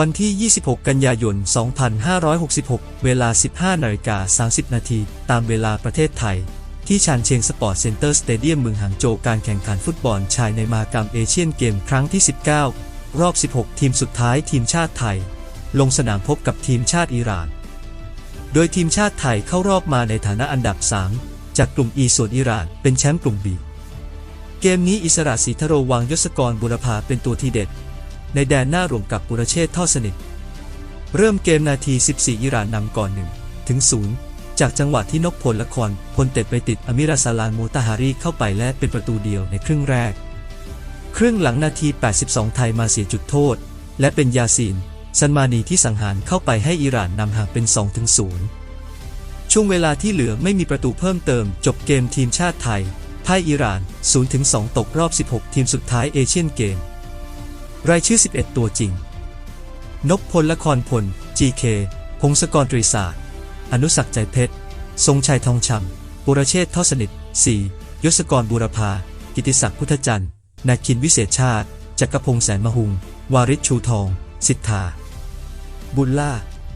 วันที่ 26 กันยายน 2566 เวลา 15นาฬิกา30 นาที ตามเวลาประเทศไทย ที่ชานเชียงสปอร์ตเซ็นเตอร์สเตเดียมเมืองหางโจวการแข่งขันฟุตบอลชายในมากรรมเอเชียนเกมครั้งที่ 19 รอบ 16 ทีมสุดท้ายทีมชาติไทย ลงสนามพบกับทีมชาติอิหร่าน โดยทีมชาติไทยเข้ารอบมาในฐานะอันดับ 3 จากกลุ่ม E ส่วนอิหร่านเป็นแชมป์กลุ่ม B เกมนี้อิสระศรีทโรวางยศกรบุรพาเป็นตัวทีเด็ด ในแดนหน้ารวมกับบุรเชษท่อสนิท เริ่มเกมนาที 14 อิหร่านนำก่อน1ถึง0จากจังหวะที่นพพลละครพลเต็ดไปติดอามิราซาลานมูตาฮารีเข้าไปและเป็นประตูเดียวในครึ่งแรก ครึ่งหลังนาที 82 ไทยมาเสียจุดโทษ และเป็นยาซีนซันมานีที่สังหารเข้าไปให้อิหร่านนำห่างเป็น2ถึง0ช่วงเวลาที่เหลือไม่มีประตูเพิ่มเติม จบเกมทีมชาติไทยพ่ายอิหร่าน0ถึง2ตกรอบ 16 ทีมสุดท้ายเอเชียนเกม รายชื่อ 11 ตัวจริง นพพลละครพล GK พงศกรตรีศาสตร์ อนุสักใจเพชร ทรงชัยทองชำบุรเชษฐ์ท่อสนิท 4. ยศกรบูรพา กิติศักดิ์พุทธจันทร์ นาคินวิเศษชาติ จักรพงษ์แสนมหุง วาริศชูทอง สิทธา บุญล่า